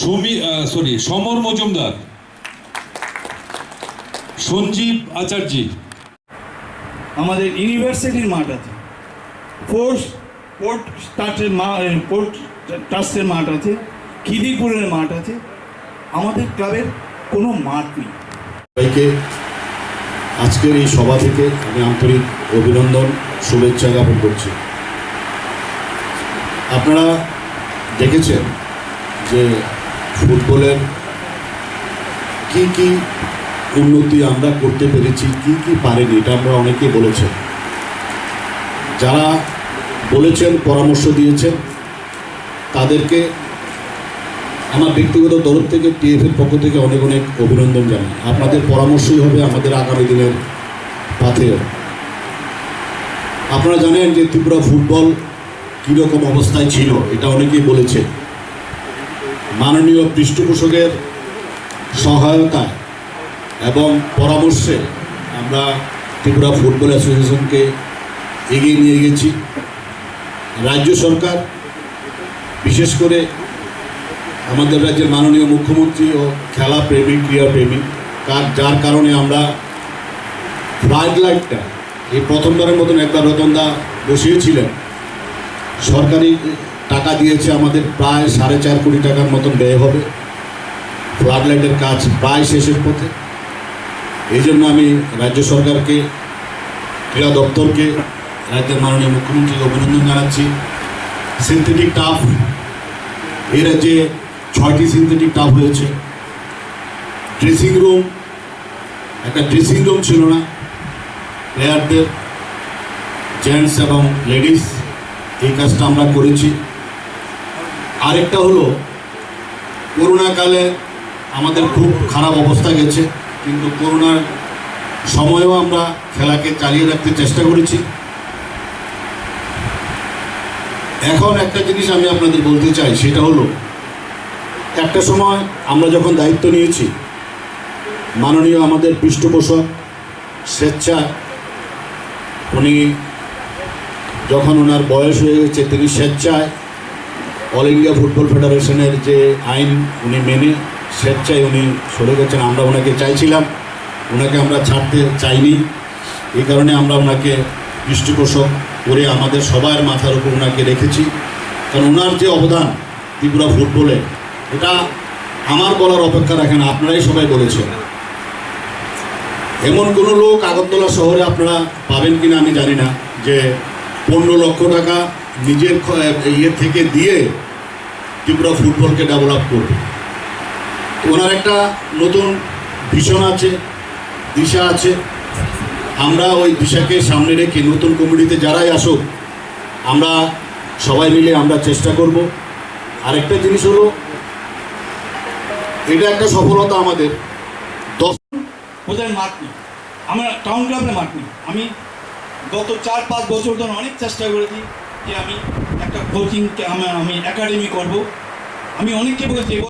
সমী sorry Samar Majumdar Sanjeev আচার্যি। আমাদের ইউনিভার্সিটির মাঠ আছে। ফোর্স পোর্ট ট্রাস্টের মা পোর্ট ট্রাস্টের মাঠ আছে। খিদিরপুরের মাঠ আছে। আমাদের ক্লাবের কোনো মাঠ নেই। সবাইকে আজকের এই সভা থেকে আমি আন্তরিক অভিনন্দন শুভেচ্ছা জ্ঞাপন করছি। আপনারা দেখেছেন যে ফুটবলের কি কি উন্নতি আমরা করতে পেরেছি, কি কি পারেনি, এটা আমরা অনেকে বলেছেন। যারা বলেছেন, পরামর্শ দিয়েছেন, তাদেরকে আমার ব্যক্তিগত তরফ থেকে টিএফের পক্ষ থেকে অনেক অনেক অভিনন্দন জানাই। আপনাদের পরামর্শই হবে আমাদের আগামী দিনের পাথে। আপনারা জানেন যে ত্রিপুরা ফুটবল কীরকম অবস্থায় ছিল, এটা অনেকেই বলেছে। মাননীয় পৃষ্ঠপোষকের সহায়তায় এবং পরামর্শে আমরা ত্রিপুরা ফুটবল অ্যাসোসিয়েশনকে এগিয়ে নিয়ে গেছি। রাজ্য সরকার, বিশেষ করে আমাদের রাজ্যের মাননীয় মুখ্যমন্ত্রী ও খেলা প্রেমিক ক্রীড়া প্রেমিক কার যার কারণে আমরা ফ্লাড লাইটটা এই প্রথমবারের মতন একবার রতনদা বসিয়েছিলেন। সরকারি টাকা দিয়েছে আমাদের প্রায় সাড়ে চার কোটি টাকার মতন ব্যয় হবে। ফ্লাড লাইটের কাজ প্রায় শেষের পথে। এই জন্য আমি রাজ্য সরকারকে, ক্রীড়া দপ্তরকে, রাজ্যের মাননীয় মুখ্যমন্ত্রীকে অভিনন্দন জানাচ্ছি। সিনথেটিক টাফ এই রাজ্যে ছয়টি সিনথেটিক টাফ হয়েছে। ড্রেসিং রুম একটা ড্রেসিং রুম ছিল না। প্লেয়ারদের জেন্টস এবং লেডিস এই কাজটা আমরা করেছি। আরেকটা হলো, করোনাকালে আমাদের খুব খারাপ অবস্থা গেছে, কিন্তু করোনার সময়েও আমরা খেলাকে চালিয়ে রাখতে চেষ্টা করেছি। এখন একটা জিনিস আমি আপনাদের বলতে চাই, সেটা হলো, একটা সময় আমরা যখন দায়িত্ব নিয়েছি, মাননীয় আমাদের পৃষ্ঠপোষক স্বেচ্ছায় উনি যখন ওনার বয়স হয়ে গেছে, তিনি স্বেচ্ছায় অল ইন্ডিয়া ফুটবল ফেডারেশনের যে আইন, উনি মেনে স্বেচ্ছায় উনি সরে গেছেন। আমরা ওনাকে চাইছিলাম। ওনাকে আমরা ছাড়তে চাইনি। এই কারণে আমরা ওনাকে পৃষ্ঠপোষক করে আমাদের সবার মাথার উপর ওনাকে রেখেছি। কারণ ওনার যে অবদান ত্রিপুরা ফুটবলে, এটা আমার বলার অপেক্ষা রাখেন, আপনারাই সবাই বলেছেন। এমন কোনো লোক আগরতলা শহরে আপনারা পাবেন কিনা আমি জানি না যে পনেরো লক্ষ টাকা নিজের ইয়ে থেকে দিয়ে ত্রিপুরা ফুটবলকে ডেভেলপ করবে। ওনার একটা নতুন ভিশন আছে, দিশা আছে। আমরা ওই দিশাকে সামনে রেখে নতুন কমিটিতে যারাই আসুক, আমরা সবাই মিলে আমরা চেষ্টা করব। আরেকটা জিনিস হলো, এটা একটা সফলতা আমাদের। দশ ওদের মাঠ নেই। আমার টাউন ক্লাবের মাঠ নেই। আমি গত চার পাঁচ বছর ধরে অনেক চেষ্টা করেছি যে আমি একটা কোচিং আমি একাডেমি করব। আমি অনেককে বলেছি